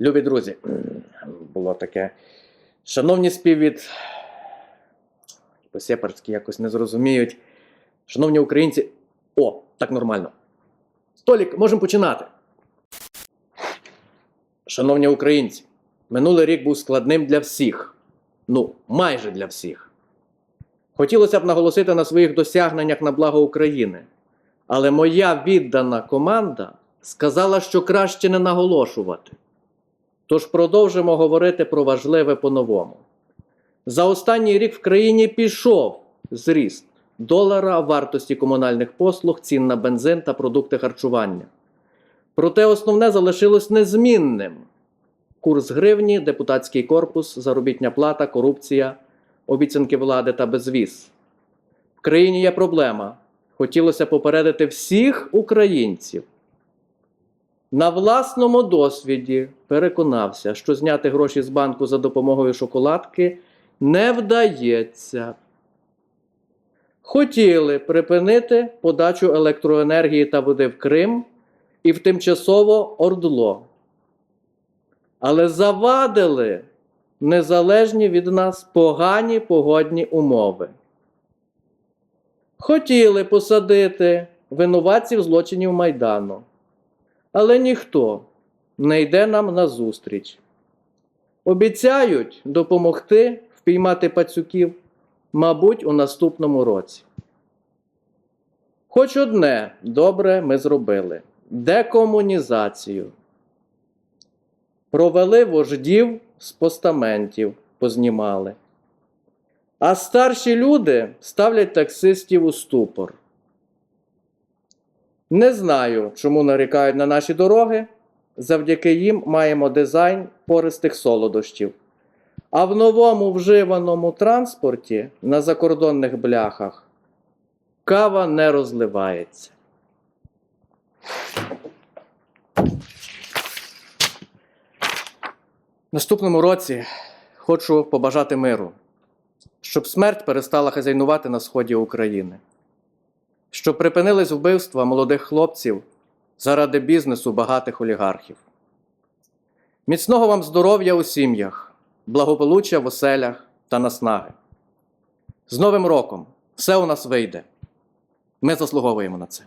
Любі друзі, було таке. Шановні співвід, по-сепарськи якось не зрозуміють. Шановні українці. О, так нормально. Столік, можемо починати. Шановні українці, минулий рік був складним для всіх. Ну, майже для всіх. Хотілося б наголосити на своїх досягненнях на благо України. Але моя віддана команда сказала, що краще не наголошувати. Тож продовжимо говорити про важливе по-новому. За останній рік в країні пішов зріст долара вартості комунальних послуг, цін на бензин та продукти харчування. Проте основне залишилось незмінним: курс гривні, депутатський корпус, заробітня плата, корупція, обіцянки влади та безвіз. В країні є проблема. Хотілося попередити всіх українців. На власному досвіді переконався, що зняти гроші з банку за допомогою шоколадки не вдається. Хотіли припинити подачу електроенергії та води в Крим і в тимчасово Ордло. Але завадили незалежні від нас погані погодні умови. Хотіли посадити винуватців злочинів Майдану. Але ніхто не йде нам назустріч. Обіцяють допомогти впіймати пацюків, мабуть, у наступному році. Хоч одне добре ми зробили декомунізацію. Провели вождів з постаментів, познімали. А старші люди ставлять таксистів у ступор. Не знаю, чому нарікають на наші дороги. Завдяки їм маємо дизайн пористих солодощів. А в новому вживаному транспорті на закордонних бляхах кава не розливається. Наступному році хочу побажати миру, щоб смерть перестала хазяйнувати на сході України щоб припинились вбивства молодих хлопців заради бізнесу багатих олігархів. Міцного вам здоров'я у сім'ях, благополуччя в оселях та наснаги. З Новим роком все у нас вийде. Ми заслуговуємо на це.